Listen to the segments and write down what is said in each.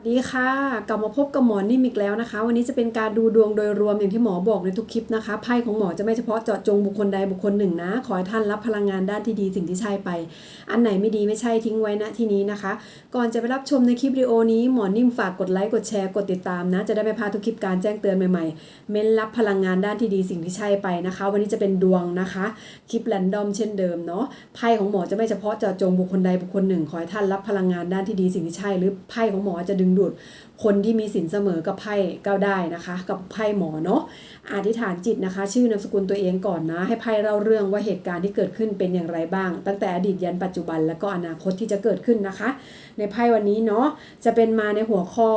สวัสดีค่ะกลับมาพบกับหมอนิ่มอีกแล้วนะคะ วันนี้จะเป็นการดูดวงโดยรวมอย่างที่หมอบอกในทุกคลิปนะคะไพ่ของหมอจะไม่เฉพาะเจาะจงบุคคลใดบุคคลหนึ่งนะ ขอให้ท่านรับพลังงานด้านที่ดีสิ่งที่ใช่ไป อันไหนไม่ดีไม่ใช่ทิ้งไว้ณที่นี้นะคะ ก่อนจะไปรับชมในคลิปวิดีโอนี้หมอนิ่มฝากกดไลค์กดแชร์กดติดตามนะ จะได้ไม่พลาดทุกคลิปการแจ้งเตือนใหม่ๆ เม้นรับพลังงานด้านที่ดีสิ่งที่ใช่ไปนะคะ วันนี้จะเป็นดวงนะคะคลิปแรนดอมเช่นเดิมเนาะไพ่ของหมอจะไม่เฉพาะเจาะจงบุคคลใดบุคคลหนึ่งขอให้ท่านรับพลังงานด้านที่ดีสิ่งที่ใช่หรือไพ่ของหมอจะดึงดูดคนที่มีสินเสมอกับไพ่ก็ได้นะคะ กับไพ่หมอเนาะอธิษฐานจิตนะคะ ชื่อนามสกุลตัวเองก่อนนะ ให้ไพ่เล่าเรื่องว่าเหตุการณ์ที่เกิดขึ้นเป็นอย่างไรบ้าง ตั้งแต่อดีตยันปัจจุบันแล้วก็อนาคตที่จะเกิดขึ้นนะคะ ในไพ่วันนี้เนาะจะเป็นมาในหัวข้อ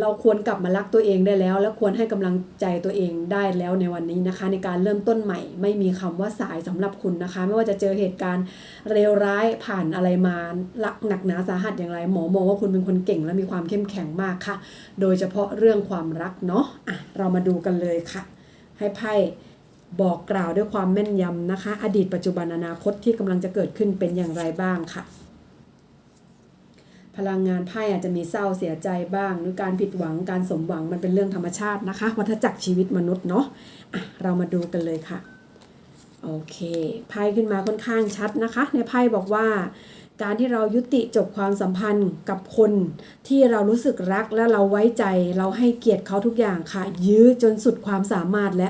เราควรกลับมารักตัวเองได้แล้ว และควรให้กำลังใจตัวเองได้แล้วในวันนี้นะคะ ในการเริ่มต้นใหม่ ไม่มีคำว่าสายสำหรับคุณนะคะ ไม่ว่าจะเจอเหตุการณ์เลวร้ายผ่านอะไรมาหลักหนักหนาสาหัสอย่างไรหมอมองว่าคุณเป็นคนเก่งและมีความเข้มแข็งมากค่ะ โดยเฉพาะเรื่องความรักเนาะอะเรามาดูกันเลยค่ะ ให้ไพ่บอกกล่าวด้วยความแม่นยำนะคะ อดีตปัจจุบันอนาคตที่กำลังจะเกิดขึ้นเป็นอย่างไรบ้างค่ะ พลังงานไพ่อาจจะมีเศร้าเสียใจบ้าง หรือการผิดหวังการสมหวังมันเป็นเรื่องธรรมชาตินะคะ วัฏจักรชีวิตมนุษย์เนาะอะเรามาดูกันเลยค่ะ โอเคไพ่ขึ้นมาค่อนข้างชัดนะคะ ในไพ่บอกว่า การที่เรายุติจบความสัมพันธ์กับคนที่เรารู้สึกรักและเราไว้ใจ เราให้เกียรติเขาทุกอย่างค่ะ ยื้อจนสุดความสามารถและ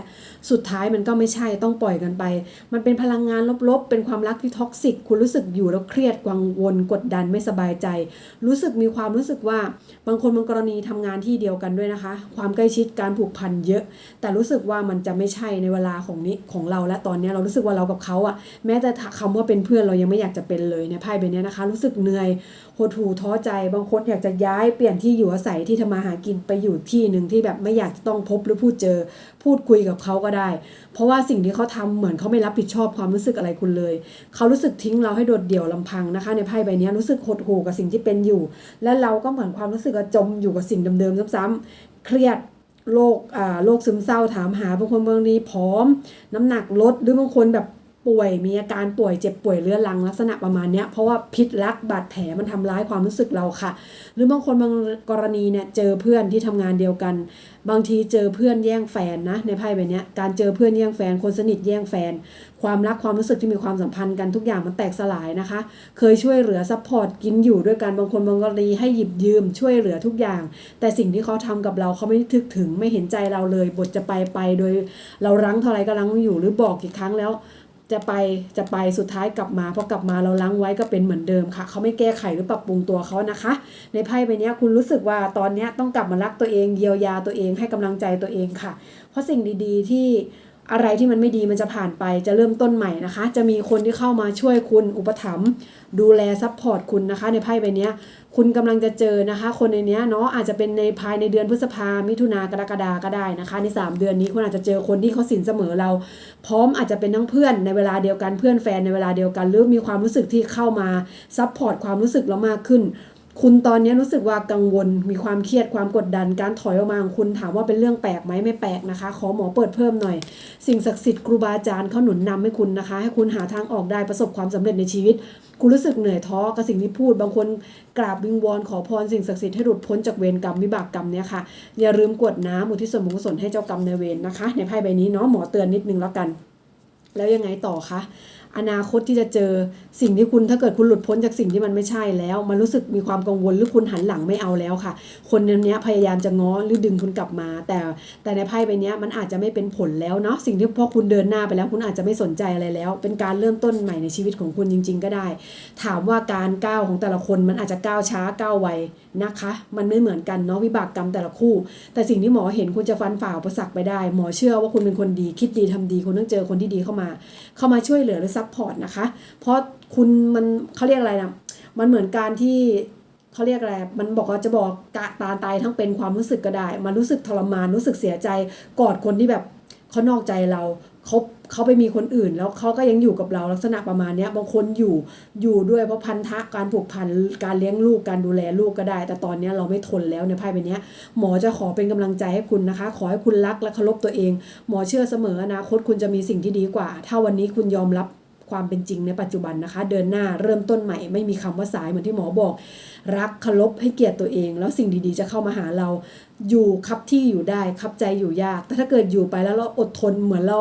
สุดท้ายมันก็ไม่ใช่ต้องปล่อยกันไป มันเป็นพลังงานลบๆ เป็นความรักที่ท็อกซิก คุณรู้สึกอยู่แล้วเครียดกังวลกดดันไม่สบายใจ รู้สึกมีความรู้สึกว่าบางคนบางกรณีทำงานที่เดียวกันด้วยนะคะ ความใกล้ชิดการผูกพันเยอะ แต่รู้สึกว่ามันจะไม่ใช่ในเวลาของนี้ของเราและตอนนี้เรารู้สึกว่าเรากับเขาอะแม้แต่คำว่าเป็นเพื่อนเรายังไม่อยากจะเป็นเลยในไพ่ใบนนะคะ รู้สึกเหนื่อยหดหู่ท้อใจ บางคนอยากจะย้ายเปลี่ยนที่อยู่อาศัยที่ทำมาหากินไปอยู่ที่หนึ่งที่แบบไม่อยากจะต้องพบหรือพูดเจอ พูดคุยกับเขาก็ได้ เพราะว่าสิ่งที่เขาทำเหมือนเขาไม่รับผิดชอบความรู้สึกอะไรคุณเลย เขารู้สึกทิ้งเราให้โดดเดี่ยวลำพังนะคะ ในไพ่ใบนี้รู้สึกหดหู่กับสิ่งที่เป็นอยู่ และเราก็เหมือนความรู้สึกจมอยู่กับสิ่งเดิมๆซ้ำๆเครียดโรคอ่าโรคซึมเศร้าถามหาบางคนบางทีผอม น้ำหนักลดหรือบางคนแบบ ป่วยมีอาการป่วยเจ็บป่วยเรื้อรังลักษณะประมาณเนี้ยเพราะว่าพิษรักบาดแผลมันทำร้ายความรู้สึกเราค่ะ หรือบางคนบางกรณีเนี่ยเจอเพื่อนที่ทำงานเดียวกัน บางทีเจอเพื่อนแย่งแฟนนะในไพ่ใบนี้การเจอเพื่อนแย่งแฟน คนสนิทแย่งแฟน ความรักความรู้สึกที่มีความสัมพันธ์กันทุกอย่างมันแตกสลายนะคะ เคยช่วยเหลือซัพพอร์ตกินอยู่ด้วยกันบางคนบางกรณีให้หยิบยืมช่วยเหลือทุกอย่าง แต่สิ่งที่เขาทำกับเราเขาไม่ทึกถึงไม่เห็นใจเราเลยบทจะไปไปโดย เรารั้งเท่าไรก็รั้งอยู่หรือบอกกี่ครั้งแล้ว จะไปจะไปสุดท้ายกลับมาพอกลับมาเราล้างไว้ก็เป็นเหมือนเดิมค่ะเขาไม่แก้ไขหรือปรับปรุงตัวเขานะคะ ในไพ่ใบนี้คุณรู้สึกว่าตอนนี้ต้องกลับมารักตัวเองเยียวยาตัวเองให้กำลังใจตัวเองค่ะ เพราะสิ่งดีๆที่ อะไรที่มันไม่ดีมันจะผ่านไปจะเริ่มต้นใหม่นะคะ จะมีคนที่เข้ามาช่วยคุณอุปถัมภ์ดูแลซัพพอร์ตคุณนะคะ ในไพ่ใบนี้คุณกำลังจะเจอนะคะ คนในนี้เนาะอาจจะเป็นในภายในเดือนพฤษภามิถุนากรกฎาก็ได้นะคะ ใน 3 เดือนนี้คุณอาจจะเจอคนที่เขาสินเสมอเรา พร้อมอาจจะเป็นทั้งเพื่อนในเวลาเดียวกันเพื่อนแฟนในเวลาเดียวกัน หรือมีความรู้สึกที่เข้ามาซัพพอร์ตความรู้สึกเรามากขึ้น คุณตอนนี้รู้สึกว่ากังวล มีความเครียดความกดดัน การถอยออกมาของคุณถามว่าเป็นเรื่องแปลกไหมไม่แปลกนะคะ ขอหมอเปิดเพิ่มหน่อย สิ่งศักดิ์สิทธิ์ครูบาอาจารย์เขาหนุนนำให้คุณนะคะ ให้คุณหาทางออกได้ประสบความสำเร็จในชีวิต คุณรู้สึกเหนื่อยท้อกับสิ่งที่พูด บางคนกราบวิงวอนขอพรสิ่งศักดิ์สิทธิ์ให้หลุดพ้นจากเวรกรรมวิบากกรรมเนี่ยค่ะ อย่าลืมกวดน้ำอุทิศส่วนบุญกุศลให้เจ้ากรรมในเวรนะคะ ในไพ่ใบนี้เนาะหมอเตือนนิดนึงแล้วกัน แล้วยังไงต่อคะ อนาคตที่จะเจอสิ่งที่คุณถ้าเกิดคุณหลุดพ้นจากสิ่งที่มันไม่ใช่แล้ว มันรู้สึกมีความกังวลหรือคุณหันหลังไม่เอาแล้วค่ะ คนเนี่ยพยายามจะง้อหรือดึงคุณกลับมา แต่แต่ในไพ่ใบเนี้ยมันอาจจะไม่เป็นผลแล้วเนาะสิ่งที่พอคุณเดินหน้าไปแล้ว คุณอาจจะไม่สนใจอะไรแล้ว เป็นการเริ่มต้นใหม่ในชีวิตของคุณจริง ๆ ก็ได้ ถามว่าการก้าวของแต่ละคนมันอาจจะก้าวช้าก้าวไวนะคะ มันไม่เหมือนกันเนาะวิบากกรรมแต่ละคู่ แต่สิ่งที่หมอเห็นคุณจะฟันฝ่าอุปสรรคไปได้ หมอเชื่อว่าคุณเป็นคนดีคิดดีทำดีคุณต้องเจอคนที่ดีเข้ามา เข้ามาช่วยเหลือหรือซัพพอร์ตนะคะ เพราะคุณมันเขาเรียกอะไรนะมันเหมือนการที่เขาเรียกอะไร มันบอกว่าจะบอกกะตาตายทั้งเป็นความรู้สึกก็ได้ มันรู้สึกทรมานรู้สึกเสียใจกอดคนที่แบบเขานอกใจเราเขาเขาไปมีคนอื่น แล้วเขาก็ยังอยู่กับเราลักษณะประมาณนี้บางคนอยู่อยู่ด้วยเพราะพันธะการผูกพันการเลี้ยงลูกการดูแลลูกก็ได้ แต่ตอนนี้เราไม่ทนแล้วในไพ่ใบนี้หมอจะขอเป็นกำลังใจให้คุณนะคะ ขอให้คุณรักและเคารพตัวเอง หมอเชื่อเสมออนาคตคุณจะมีสิ่งที่ดีกว่า ถ้าวันนี้คุณยอมรับ ความเป็นจริงในปัจจุบันนะคะ เดินหน้าเริ่มต้นใหม่ไม่มีคำว่าสายเหมือนที่หมอบอก รักเคารพให้เกียรติตัวเอง แล้วสิ่งดีๆ จะเข้ามาหาเราอยู่คับที่อยู่ได้คับใจอยู่ยาก แต่ถ้าเกิดอยู่ไปแล้วเราอดทนเหมือนเรา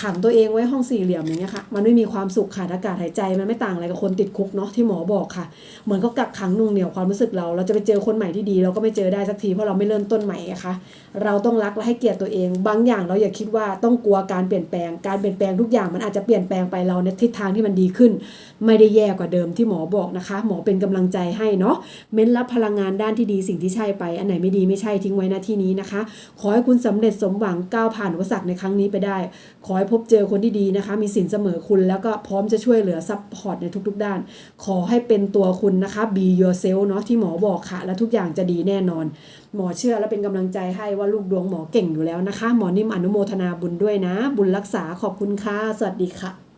ขังตัวเองไว้ห้องสี่เหลี่ยมอย่างเงี้ยค่ะมันไม่มีความสุขขาดอากาศหายใจมันไม่ต่างอะไรกับคนติดคุกเนาะที่หมอบอกค่ะ เหมือนเขากักขังนุ่งเหนี่ยวความรู้สึกเรา เราจะไปเจอคนใหม่ที่ดี เราก็ไม่เจอได้สักทีเพราะเราไม่เริ่มต้นใหม่อะค่ะเราต้องรักและให้เกียรติตัวเอง บางอย่างเราอย่าคิดว่าต้องกลัวการเปลี่ยนแปลงการเปลี่ยนแปลงทุกอย่างมันอาจจะเปลี่ยนแปลงไปเราในทิศทางที่มันดีขึ้น ไม่ได้แย่กว่าเดิมที่หมอบอกนะคะ หมอเป็นกำลังใจให้เนาะเม้นรับพลังงานด้านที่ดีสิ่งที่ใช่ไปอันไหนไม่ดีไม่ใช่ทิงไว้หน้าที่นี้นะคะ ขอให้คุณสำเร็จสมหวังก้าวผ่านอุปสรรคในครั้งนี้ไปได้ ขอให้พบเจอคนที่ดีนะคะ มีสินเสมอคุณแล้วก็พร้อมจะช่วยเหลือซัพพอร์ตในทุกๆ ด้าน ขอให้เป็นตัวคุณนะคะ be yourself เนาะที่หมอบอกค่ะ และทุกอย่างจะดีแน่นอน หมอเชื่อและเป็นกำลังใจให้ว่าลูกดวงหมอเก่งอยู่แล้วนะคะ หมอนิ่มอนุโมทนาบุญด้วยนะ บุญรักษาขอบคุณค่ะสวัสดีค่ะ